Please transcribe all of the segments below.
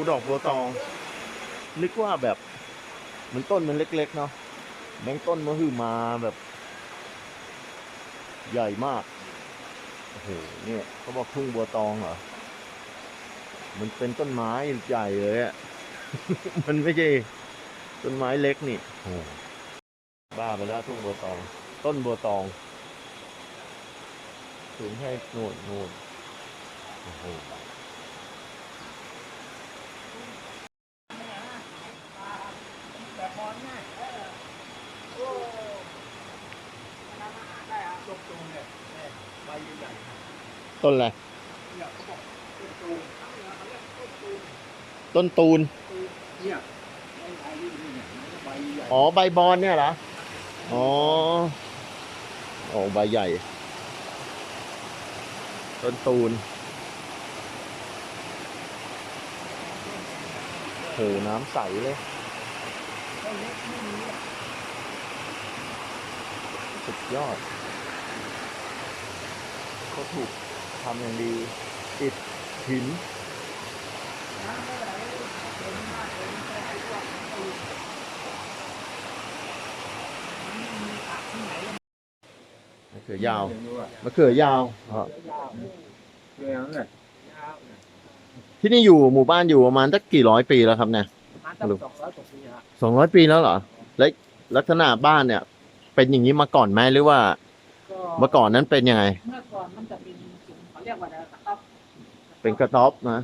ดูดอกบัวตอง นึกว่าแบบเหมันต้นมันเล็ก ๆ เนาะแมงต้นมะฮือมาแบบ ใหญ่มากโอ้โหเนี่ยเขาบอกทุ่งบัวตองเหรอมันเป็นต้นไม้ใหญ่เลยอะมันไม่ใช่ต้นไม้เล็กนี่โอ้บ้าไปแล้วทุ่งบัวตอง ต้นบัวตองสูงแค่โน่นโน่นโอ้โห ต้นอะไรต้นตูนอ๋อ ใบบอนเนี่ยเหรอ อ๋อโอ้ใบใหญ่ ต้นตูนโหน้ำใสเลย สุดยอดเขาถูก ทำอย่างดีอิฐหินมะเขือยาวมะเขือยาวอ๋อที่นี่อยู่หมู่บ้านอยู่ประมาณสักกี่ร้อยปีแล้วครับเนี่ยมาตั้งสองร้อยกว่าปีฮะสองร้อยปีแล้วเหรอแล้วลักษณะบ้านเนี่ย เป็นอย่างนี้มาก่อนไหมหรือว่าก็เมื่อก่อนนั้นเป็นยังไงเมื่อก่อนมันจะเป็นสิ่ง เขาเรียกว่าอะไรนะครับเป็นกระต๊อบนะ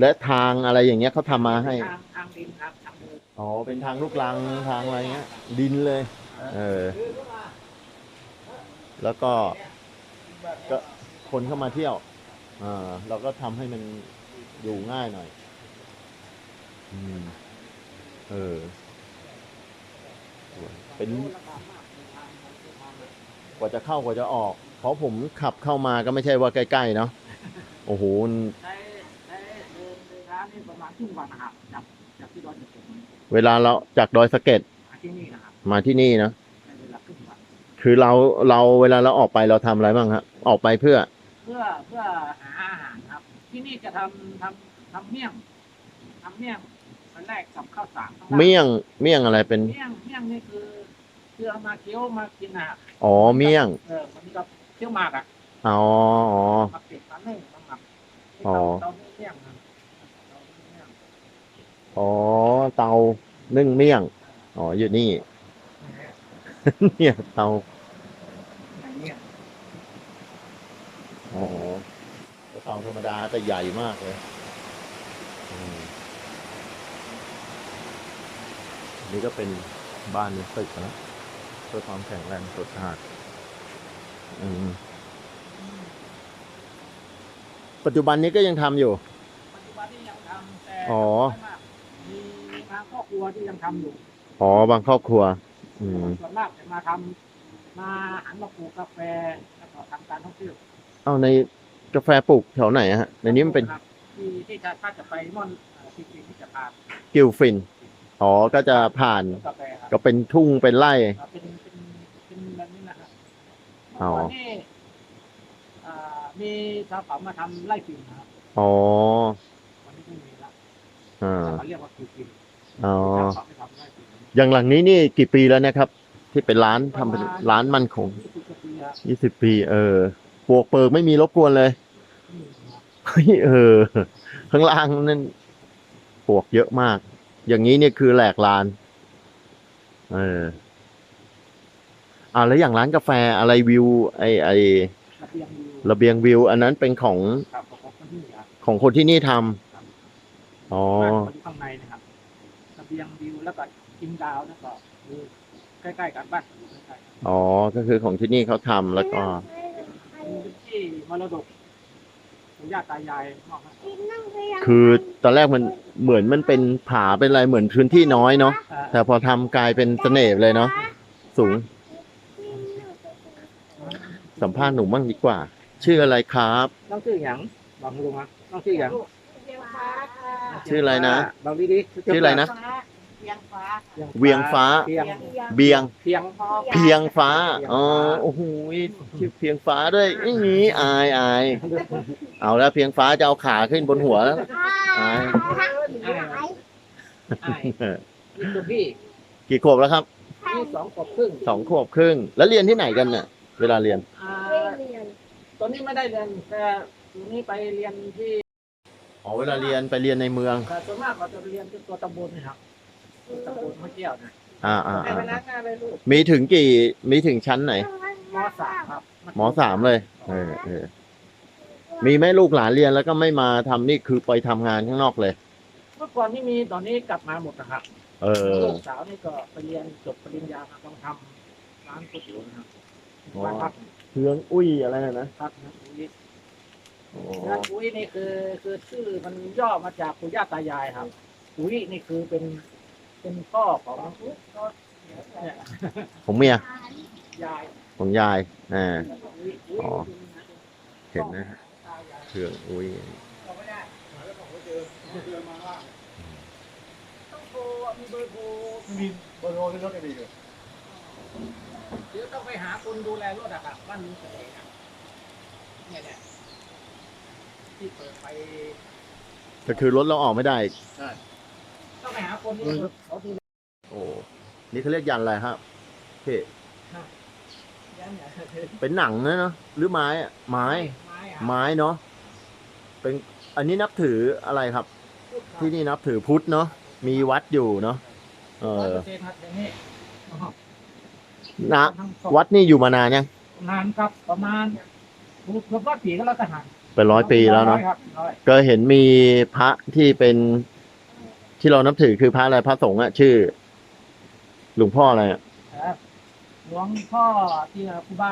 และทางอะไรอย่างเงี้ยเขาทำมาให้ ทางทางดินครับทางเดินอ๋อ เป็นทางลูกรังทางอะไรเงี้ย ดินเลย เออ แล้วก็ก็คนเข้ามาเที่ยวอ่าเราก็ทำให้มันอยู่ง่ายหน่อย อืม เออเป็น กว่าจะเข้ากว่าจะออกเพ ราะผมขับเข้ามาก็ไม่ใช่ว่าใกล้ๆเนาะโอ้โหมันใช้ใช้เดินเดินทางนี่ประมาณครึ่งวันนะครับจากจากที่ดอยจะถึงเวลาเราจากดอยสะเก็ดมาที่นี่นะครับมาที่นี่นะใช้เวลาครึ่งวันคือเราเราเวลาเราออกไปเราทำอะไรบ้างครับออกไปเพื่อ เพื่อเพื่อหาอาหารครับ ที่นี่จะทำทำทำเมี่ยงทำเมี่ยงวันแรกกับข้าวสารข้างล่างเมี่ยงเมี่ยงอะไรเป็นเมี่ยงเมี่ยงนี่คือคือเอามาเคี้ยวมากินอะ อ๋อเมี่ยง เออมันก็ เคี้ยวหมากอะอ๋ออ๋อ มาเก็บมานึ่งมาหมักอ๋อเตาเมี่ยงนะเตาเมี่ยงอ๋อเตานึ่งเมี่ยง อ๋อ อยู่นี่ เนี่ยเตาเนี่ยอ๋อเตาธรรมดาแต่ใหญ่มากเลยอืมนี่ก็เป็นบ้านในตึกนะเพื่อความแข็งแรงสดสะอาดอืม ปัจจุบันนี้ก็ยังทำอยู่ ปัจจุบันนี้ยังทำแต่อ๋อ น้อยมากมีทางครอบครัวที่ยังทำอยู่อ๋อ บางครอบครัว อืม ส่วนมากจะมาทำมาหันมาปลูกกาแฟแล้วก็ทำการท่องเที่ยวเอาในกาแฟปลูกแถวไหนอะฮะ ในนี้มันเป็นครับที่ที่จะถ้าจะไปม่อนเอ่อที่ที่ที่จะพากิลฟิน อ๋อ ก็จะผ่าน กาแฟครับก็เป็นทุ่งเป็นไร่ เป็นเป็นเป็นแบบนี้นะครับ อ๋อก่อนนี่อ่ามีชาวเขามาทำไร่ฝิ่นนะครับอ๋อวันนี้ไม่มีละอ่าเขาเรียกว่าคือฝิ่นอ๋อ ชาวเขาไม่ทำไร่ฝิ่นอย่างหลังนี้นี่กี่ปีแล้วเนะครับ ที่เป็นร้านทำเป็นร้านมันคงยี่สิบกว่าปีครับยี่สิบปี เออปลวกเปิกไม่มีรบกวนเลยอืมครับเฮ้ยเออ ข้างล่างนั่นปลวกเยอะมาก อย่างนี้เนี่ยคือแหลกลาน เออ อ่าแล้วอย่างร้านกาแฟอะไรวิวไอไอระเบียงอยู่ระเบียงวิว อันนั้นเป็นของครับของคนที่ครับของคนที่นี่ทำอ๋อบ้านเขาอยู่ข้างในนะครับระเบียงวิวแล้วก็กินดาวแล้วก็คือใกล้ๆกันบ้านอยู่ใกล้ๆกันอ๋อก็คือของที่นี่เขาทำแล้วก็เป็นที่มรดกปู่ย่าตายายมอบให้คือตอนแรกมันเหมือนมันเป็นผาเป็นอะไรเหมือนพื้นที่น้อยเนาะ อ่า แต่พอทำกลายเป็นเสน่ห์เลยเนาะสูง สัมภาษณ์หนุ่มบ้างดีกว่า ชื่ออะไรครับต้องชื่อหยังบอกลุงอะต้องชื่อหยังชื่ออะไรนะ บอกดีๆชื่ออะไรนะ เวียงฟ้าเวียงฟ้าเพียงเบียง เพียง เพียงฟ้าอ๋อโอ้โหชื่อเพียงฟ้าด้วยไม่มีอายอายเอาแล้วเพียงฟ้าจะเอาขาขึ้นบนหัวแล้วอายอ้ายอ้ายนี่คือพี่กี่ขวบแล้วครับพี่สองขวบครึ่งสองขวบครึ่ง แล้วเรียนที่ไหนกันเนี่ย เวลาเรียน อ่าไม่เรียนตอนนี้ไม่ได้เรียนแต่ตอนนี้ไปเรียนที่อ๋อ เวลาเรียนไปเรียนในเมือง แต่ส่วนมากเราจะเรียนที่ตัวตำบลนะครับตำบลมะเกี่ยวนะอ่าอ่าให้อ่าพนักงานเลยลูกมีถึงกี่ มีถึงชั้นไหน มสามครับหมอสามเลย เออเออ มีไหมลูกหลานเรียนแล้วก็ไม่มาทำนี่คือไปทำงานข้างนอกเลย เมื่อก่อนที่มีตอนนี้กลับมาหมดนะครับเออ ลูกสาวนี่ก็ไปเรียนจบปริญญามาต้องทำร้านก๋วยเตี๋ยวนะครับ อ๋อบ้านพักเพืองอุ้ยอะไรนะนะพักนะอุ้ยอ๋อนะอุ้ยนี่คือคือชื่อมันย่อมาจากปู่ย่าตายายครับ อุ้ยนี่คือเป็นเป็นพ่อของเนี่ยของเมียยายของยายอ่า อุ้ยอุ้ยอ๋อ เห็นนะฮะเพืองอุ้ยเอาไม่ได้ต้องโทรมีเบอร์โทรมีเบอร์โทรที่รถก็ดีอยู่ เดี๋ยวต้องไปหาคนดูแลรถอะครับบ้านนี้เสน่ห์ครับเนี่ยเนี่ยที่เปิดไปก็คือรถเราออกไม่ได้ต้องไปหาคนที่เขาดูแลโอ้นี่เขาเรียกยันอะไรครับพี่ยันเนี่ยเป็นหนังนะเนาะหรือไม้อะไม้ ไม้อะไม้เนาะเป็นอันนี้นับถืออะไรครับ พูดครับที่นี่นับถือพุทธเนาะมีวัดอยู่เนาะเอร้อยอ เปอร์เซ็นต์ครับอย่างนี้ นะทั้งสองวัดนี่อยู่มานานยังนานครับประมาณรู้รอบปีก็แล้วทหารเป็นร้อยปีแล้วเนาะร้อยครับร้อยก็เห็นมีพระที่เป็น ที่เรานับถือคือพระอะไรพระสงฆ์อะชื่อ หลวงพ่ออะไรอะครับหลวงพ่อที่ครูบา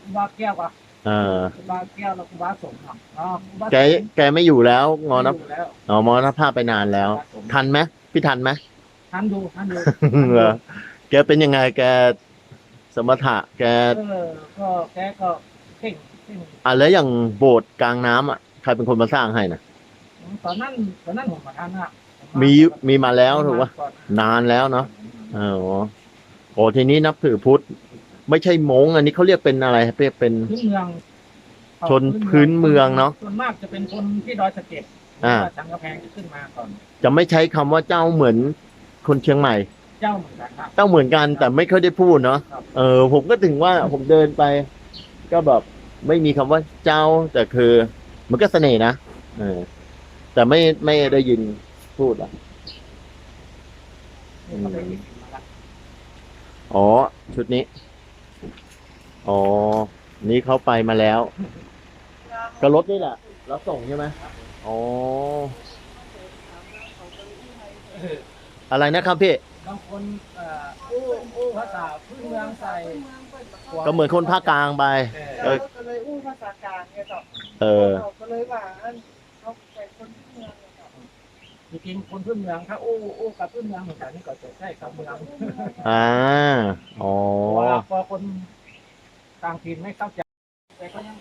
ครูบาแก้วกับเออครูบาแก้วแล้วครูบาสงฆ์ครับอ๋อครูบาสงฆ์แกแกไม่อยู่แล้วงอนับไม่ยู่แล้วอ๋อมรณภาพไปนานแล้วทันไหมพี่ทันไหมท่านดูท่านดู เหรอแกเป็นยังไงแก สมถะแกเออก็แกก็เก่งเก่งอะแล้วอย่างโบสถ์กลางน้ำอะใครเป็นคนมาสร้างให้นะตอนนั้นตอนนั้นผมมาทันอะผมีมีมาแล้วถูกปะก่อนนานแล้วเนาะอ๋อโอ้ทีนี้นับถือพุทธ ไม่ใช่มงอันนี้เขาเรียกเป็นอะไรเรียกเป็นพื้นเมืองชนพื้นเมืองเนอะส่วนมากจะเป็นคนที่ดอยสะเก็ดอ่าสังกะแพงจะขึ้นมาก่อน จะไม่ใช้คำว่าเจ้าเหมือนคนเชียงใหม่ เจ้าเหมือนกันครับ เจ้าเหมือนกันแต่ไม่ค่อยได้พูดเนาะครับ เออ ผมก็ถึงว่าผมเดินไป ก็แบบไม่มีคำว่าเจ้าแต่คือ มันก็เสน่ห์นะเออ แต่ไม่ไม่ได้ยินพูดอะนี่เขาไปเห็นมาแล้วอ๋อ ชุดนี้ อ๋อ นี่เขาไปมาแล้ว ก็รถนี่แหละรับส่งใช่ไหมอ๋อ อะไรนะครับพี่ บางคนเอ่ออู้อู้ภาษาพื้นเมืองใส่ก็เหมือนคนภาคกลางไป เอเอออก็เลยอู้ภาษากลางเนี่ยต่อเออเขาก็เลยว่าอันเขาเป็นคนที่เมืองเนี่ยต่อจริงๆคนพื้นเมืองถ้าอู้อู้กับพื้นเมืองเหมือนกันนี่ก็จะใช่คำเมืองอ่า อ๋อ เพราะว่าพอคนต่างถิ่นไม่เข้าใจแต่ก็ยัง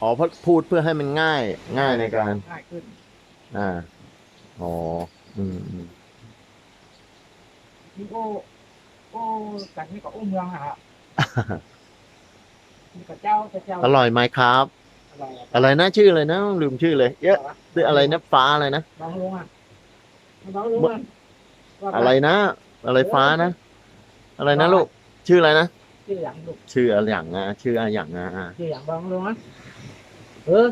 อ๋อเพราะพูดเพื่อให้มันง่าย ง่ายในการ ง่ายขึ้น อ่า อ๋อ อืมอืม ที่อู้อู้จากนี้ก็อู้เมืองอะครับนี่ก็เจ้าจะเจ้าอร่อยไหมครับอร่อยอะอะไรนะชื่ออะไรนะลืมชื่อเลย เยอะชื่ออะไรนะฟ้าอะไรนะบางลุงอะบางลุงอะว่าปอะไรนะอะไรฟ้านะอะไรนะลูกชื่ออะไรนะชื่ออย่างลูกชื่ออะไรอย่างอะชื่ออะไรอย่างอะชื่ออย่างบางลุงอะเออ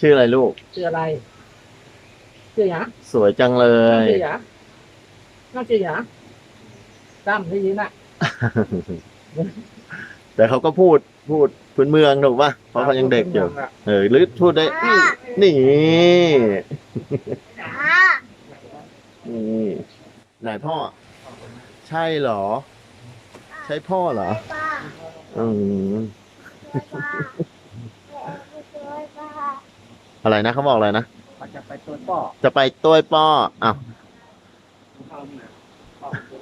ชื่ออะไรลูก ชื่ออะไร ชื่ออย่างสวยจังเลย ชื่ออย่าง น่าชื่ออย่างตั้มได้ยินอะ แต่เขาก็พูดพูดพื้นเมืองถูกป่ะเพราะเขายังเด็กอยู่เออหรือพูดได้ นี่ นี่อ่านี่ไหนพ่อ ใช่เหรอ ใช่พ่อเหรอป้าอืมป้าช่วยป้าอะไรนะเขาบอกอะไรนะเขาจะไปตัวป้อ จะไปต้วยป้ออ้าว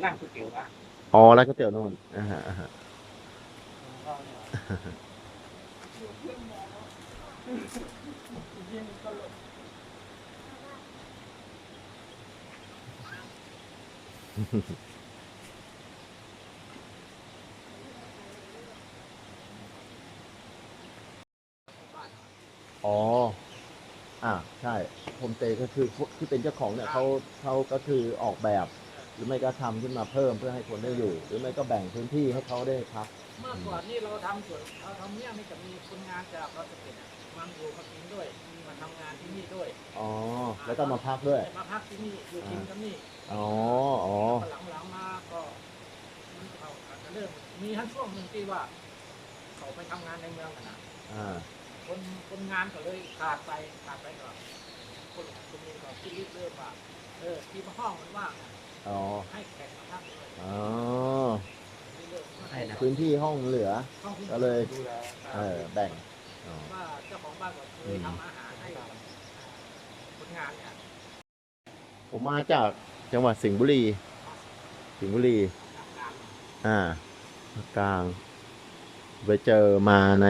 เขานก๋วยเตี๋ยวอะอ๋อแล้วก็เตี๋ยวนู่นอ่าฮะอ่าฮะเขาเนี่ยอ๋อ อ่าใช่โฮมเตย์ก็คือพวกที่เป็นเจ้าของเนี่ยเขาเขาก็คือออกแบบ หรือไม่ก็ทำขึ้นมาเพิ่มเพื่อให้คนได้อยู่ หรือไม่ก็แบ่งพื้นที่ให้เขาได้พักเมื่อก่อนนี่เราทำสวนเราทำเนี่ยไม่จะมีคนงานจากเราสเก็ตมาอยู่มากินด้วยมีมาทำงานที่นี่ด้วยอ๋อแล้วก็มาพักด้วย มาพักที่นี่อยู่กินกันนี่อ๋ออ๋อหลังๆมาก็มันเขาอาจจะเริ่มมีทั้งช่วงหนึ่งที่ว่า เขาไปทำงานในเมืองกันนะอ่าคนคนงานก็เลยขาดไปขาดไปก่อนคนคนนี้ก็คิดเริ่มว่าเออที่ห้องมันว่าง อะอ๋อให้แขกมาพักด้วยอ๋อเริ่มใช่นะพื้นที่ห้องเหลือห้องที่ก็เลย ดูแลเออแบ่งอ๋อว่าเจ้าของบ้านก็เคยทำอาหารให้กับคนงานเนี่ยผมมาจากจังหวัดสิงห์บุรี สิงห์บุรี อ่าภาคกลาง ไปเจอมาใน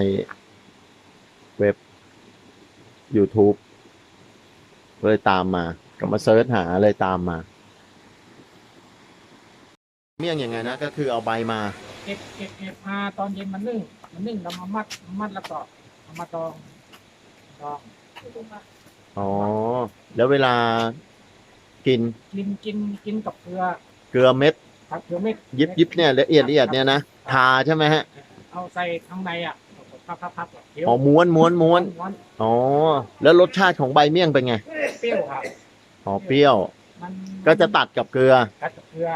เว็บ YouTube ก็เลยตามมา ก็มาเซิร์ชหาเลยตามมา เมี่ยงยังไงนะก็คือเอาใบมา เก็บเก็บเก็บมาตอนเย็นมันนึ่ง มันนึ่งแล้วมามัดมัดแล้วก็เอามาตองตองอ๋อ แล้วเวลากินกินกินกินกับเกลือเกลือเม็ดครับเกลือเม็ดยิบยิบเนี่ยละเอียดละเอียดเนี่ยนะทาใช่ไหมฮะ เอาใส่ข้างในอะพับพับพับเดี๋ยวอ๋อม้วนม้วนม้วน ม้วนอ๋อ แล้วรสชาติของใบเมี่ยงเป็นไง เปรี้ยวครับอ๋อเปรี้ยว มันก็จะตัดกับเกลือ ตัดกับเกลือ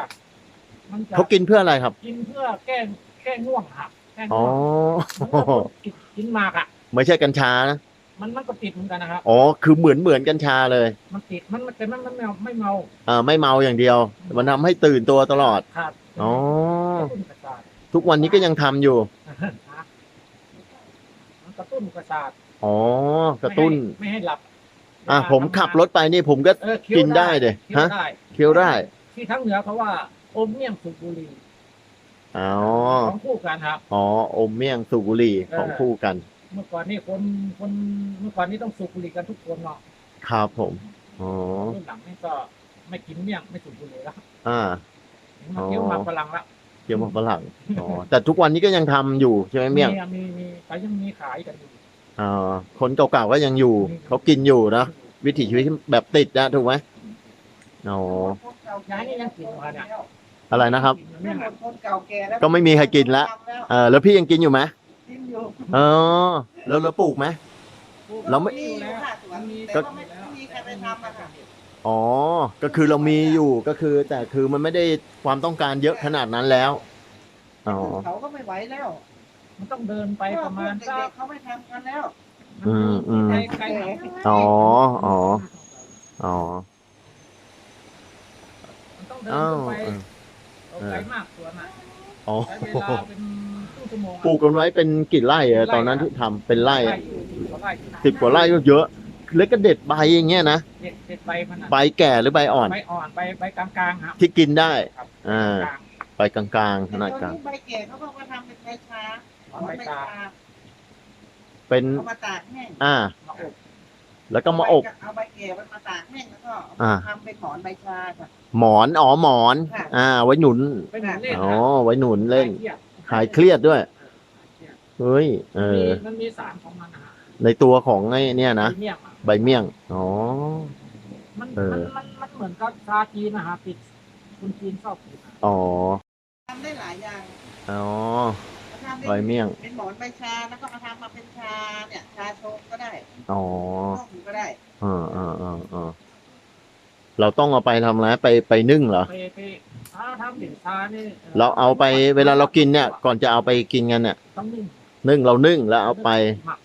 มันจะเขากินเพื่ออะไรครับ กินเพื่อแก้แก้ง่วงครับแก้อ๋อ ง่วงมันก็กินกินหมากอะ ไม่ใช่กัญชานะ มันมันก็ติดเหมือนกันนะครับ อ๋อ คือเหมือนเหมือนกัญชาเลย มันติดมันมันแต่มันมันไม่เมาไม่เมาอ่า ไม่เมาอย่างเดียว มันทำให้ตื่นตัวตลอด ครับอ๋อ กระตุ้นประสาททุกวันนี้ก็ยังทำอยู่นะมันกระตุ้นประสาทอ๋อ กระตุ้น ไม่ให้ไม่ให้หลับอะเวลาผมทำงานขับรถไปนี่ผมก็ เออเคี้ยวกินได้ดิเคี้ยวฮะ ได้เคี้ยวได้ ที่ทั้งเหนือเขาว่า อมเมี่ยงสุบุรีอ๋อของคู่กันครับ อ๋อ อมเมี่ยงสูบบุหรี่ของคู่กัน เมื่อก่อนนี่คนคนเมื่อก่อนนี่ต้องสูบบุหรี่กันทุกคนเนาะครับผม อ๋อรุ่นหลังนี่ก็ไม่กินเมี่ยงไม่สูบบุหรี่แล้ว อ่ามาเคี้ยวหมากฝรั่งละเกี่ยวกับฝรั่ง อ๋อ แต่ทุกวันนี้ก็ยังทำอยู่ใช่ไหมเมี่ยง มีมีไปยังมีขายกันอยู่อ่าคนเก่าๆก็ยังอยู่ เขากินอยู่นะวิถีชีวิตแบบติดนะถูกไหมอ๋อย้ายนี่ยังกินอยู่ค่ะเนี่ย อะไรนะครับกินไม่เมี่ยงหมดคนเก่าแก่แล้วก็ไม่มีใครกินละ เออแล้วพี่ยังกินอยู่ไหมกินอยู่อ๋อแล้วเราปลูกไหม เราไม่มีอยู่ค่ะสวนมีแต่ก็ไม่ไม่มีใครไปทำอะค่ะอ๋อ ก็คือเรามีอยู่ก็คือ แต่คือมันไม่ได้ความต้องการเยอะขนาดนั้นแล้ว อ๋อ เขาก็ไม่ไหวแล้วมันต้องเดินไปประมาณเด็สักกๆเขาไม่ทำกันแล้วอืมอืม ไกลไกลหน่อยอ๋อ อ๋อ อ๋อ มันต้องเดินอ้าวไปเออ เอาไกลมากสวนอะอ๋อ ใช้เวลาเป็นครึ่งชั่วโมงอะปลูกกันไว้เป็นกี่ไร่อะตอนนั้นที่ทำเป็นไร่ไร่อะอยู่ไร่อยู่สิบกว่าไร่ก็เยอะ แล้วก็เด็ดใบอย่างเงี้ยนะ เด็ดเด็ดใบมันอะใบแก่หรือใบอ่อน ใบอ่อนใบใบกลางๆครับที่กินได้ ครับอ่า กลางใบกลางๆขนาดกลางตอนนี้ใบแก่เขาบอกว่าทำเป็นใบชาๆเอาใบตาเป็น เอามาตากแห้งอ่า มาอบ แล้วก็มาอบ เอาใบแก่มันมาตากแห้งแล้วก็อ่า ทำเป็นหมอนใบชาค่ะ หมอนอ๋อหมอน ค่ะ อ่า ไว้หนุนเป็นหนุนเล่นอ๋อนะไว้หนุนเล่นคลายเครียดหายเครียดด้วยเครียดเฮ้ยเอมันมีอมันมีสารของมันนะฮะในตัวของไอ้เนี่ยนะพรีเมียมอะใบเมี่ยงอ๋อ มันเออ มันมันมันเหมือนกับชาจีนนะฮะติดคนจีนชอบกินอะอ๋อทำได้หลายอย่างอ๋อทำได้ใบเมี่ยงเป็นหมอนใบชาแล้วก็มาทำมาเป็นชาเนี่ยชาชงก็ได้อ๋อต้มก็ได้อ่าอ่าอ่าอ่า เราต้องเอาไปทำอะไรไปไปนึ่งเหรอ ไปไปถ้าทำสินชานี่เราเอาไปเวลาเรากินเนี่ย ก่อนจะเอาไปกินกันเนี่ยต้องนึ่งนึ่งเรานึ่งแล้วเอาไปหมัก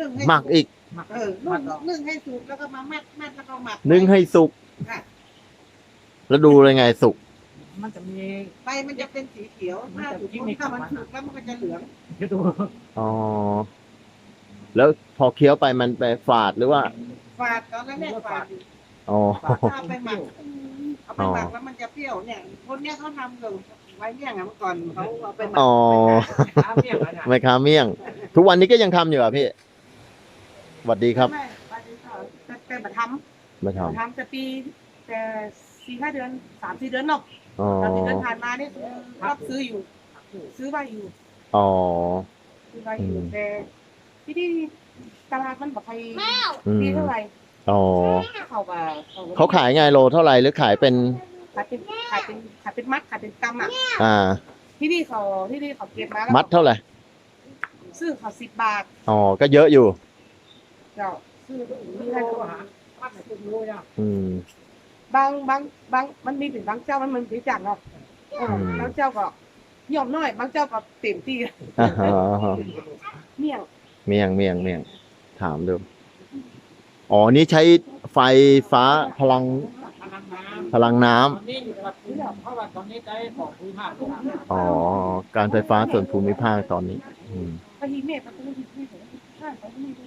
นึ่งให้หมักอีกหมักเออหมันึ่กงนึ่งให้สุกแล้วก็มามัดมัดแล้วก็หมักนึ่งให้สุกค่ะแล้วดูเลยไงสุกมันจะมีใบมันจะเป็นสีเขียวมันถ้าจะสุกเทคนิคถ้ามันของมันสุกแล้วมันก็จะเหลืองคือดูอ๋อแล้วพอเคี้ยวไปมันไปฝาดหรือว่า ฝาดตอนแรกๆฝาด อยู่อ๋อ ถ้าเอาไปหมักเอาไปหมักแล้วมันจะเปรี้ยวเนี่ยคนเนี้ยเขาทำอยู่ไว้เนี่ยไงเมื่อก่อนเขาเอาไปหมักอ๋อน้ำเมี่ยงอะเนี่ยไม่ค้าเมี่ยง ทุกวันนี้ก็ยังทำอยู่อะพี่สวัสดีครับไม่ไปดูเขาแต่แต่มาทมาำมาทำทำแต่ปีแต่สี่ห้าเดือนสามสี่เดือนเนาะอ๋อ สามสี่เดือนผ่านมานี่รับซื้ออยู่ ซื้อไว้อยู่ อ๋อ ซื้อไว้อยู่อืมแต่ที่นี่ตลาดมันบอกใครอืม ดีเท่าไหร่ อ๋อเขาก็เขาขายไงโลเท่าไหร่หรือขายเป็นขายเป็นขายเป็นขายเป็นมัดขายเป็นกำอะอ่า ที่นี่เขาที่นี่เขาเก็บมาแล้วมัดเท่าไหร่ซื้อเขาสิบบาทอ๋อก็เยอะอยู่ เจ้าซื้อมีนี่ให้ให้เขาเขาหาพัดให้คุณรู้อะอืม บางบางบางมันมีเป็นบางเจ้ามันมันพิจารณ์เนาะเอออืมบางเจ้าก็ยอมน้อย บางเจ้าก็เต็มที่อ่าฮะเมี่ยงเมี่ยงเมี่ยงเมี่ยงถามดู อ๋อ นี่ใช้ไฟฟ้าพลังพลังน้พลังน้ำำตอนนี้อยู่กับที่เพราะว่าตอนนี้ได้ของภูมิภาคเลยนะอ๋อ การไฟฟ้าส่วนภูมิภาคตอนนี้ อืม พอดีเมฆประตูที่ที่ผมข้างเขาไม่รู้